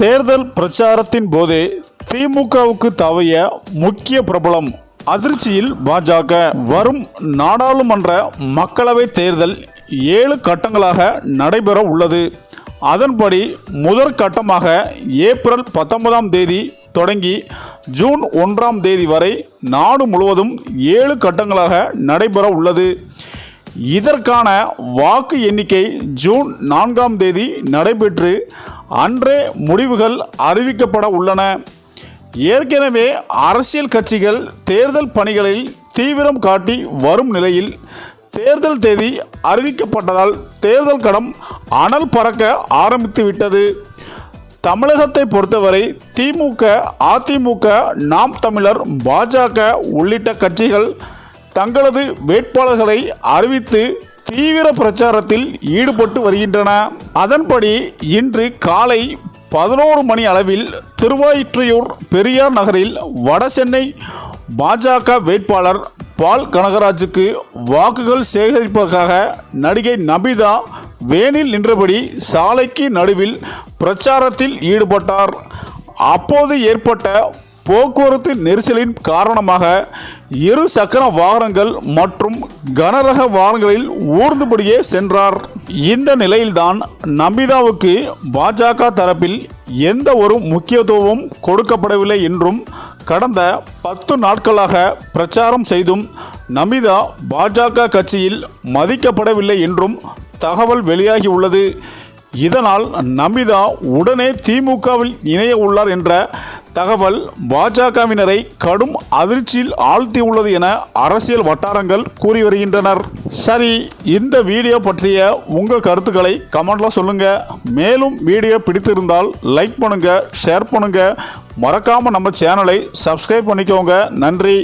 தேர்தல் பிரச்சாரத்தின் போதே திமுகவுக்கு தவைய முக்கிய பிரபலம் அதிர்ச்சியில் பாஜக. வரும் நாடாளுமன்ற மக்களவைத் தேர்தல் ஏழு கட்டங்களாக நடைபெற உள்ளது. அதன்படி முதற் கட்டமாக ஏப்ரல் பத்தொன்பதாம் தேதி தொடங்கி ஜூன் ஒன்றாம் தேதி வரை நாடு முழுவதும் ஏழு கட்டங்களாக நடைபெற உள்ளது. இதற்கான வாக்கு எண்ணிக்கை ஜூன் நான்காம் தேதி நடைபெற்று அன்றே முடிவுகள் அறிவிக்கப்பட உள்ளன. ஏற்கனவே அரசியல் கட்சிகள் தேர்தல் பணிகளில் தீவிரம் காட்டி வரும் நிலையில் தேர்தல் தேதி அறிவிக்கப்பட்டதால் தேர்தல் களம் அனல் பறக்க ஆரம்பித்துவிட்டது தமிழகத்தை பொறுத்தவரை திமுக அதிமுக நாம் தமிழர் பாஜக உள்ளிட்ட கட்சிகள் தங்களது வேட்பாளர்களை அறிவித்து தீவிர பிரச்சாரத்தில் ஈடுபட்டு வருகின்றன. அதன்படி இன்று காலை பதினோரு மணி அளவில் திருவாயிற்றையூர் பெரியார் நகரில் வடசென்னை பாஜக வேட்பாளர் பால் கனகராஜுக்கு வாக்குகள் சேகரிப்பதற்காக நடிகை நபிதா வேனில் நின்றபடி சாலைக்கு நடுவில் பிரச்சாரத்தில் ஈடுபட்டார். அப்போது ஏற்பட்ட போக்குவரத்து நெரிசலின் காரணமாக இரு சக்கர வாகனங்கள் மற்றும் கனரக வாகனங்களில் ஊர்ந்தபடியே சென்றார். இந்த நிலையில்தான் நம்பிதாவுக்கு பாஜக தரப்பில் எந்த ஒரு முக்கியத்துவமும் கொடுக்கப்படவில்லை என்றும் கடந்த பத்து நாட்களாக பிரச்சாரம் செய்தும் நமிதா பாஜக கட்சியில் மதிக்கப்படவில்லை என்றும் தகவல் வெளியாகியுள்ளது. இதனால் நமிதா உடனே திமுகவில் இணைய உள்ளார் என்ற தகவல் பாஜகவினரை கடும் அதிர்ச்சியில் ஆழ்த்தியுள்ளது என அரசியல் வட்டாரங்கள் கூறி வருகின்றனர். சரி இந்த வீடியோ பற்றிய உங்கள் கருத்துக்களை கமெண்ட்ல சொல்லுங்க. மேலும் வீடியோ பிடித்திருந்தால் லைக் பண்ணுங்க ஷேர் பண்ணுங்க. மறக்காம நம்ம சேனலை சப்ஸ்கிரைப் பண்ணிக்கோங்க. நன்றி.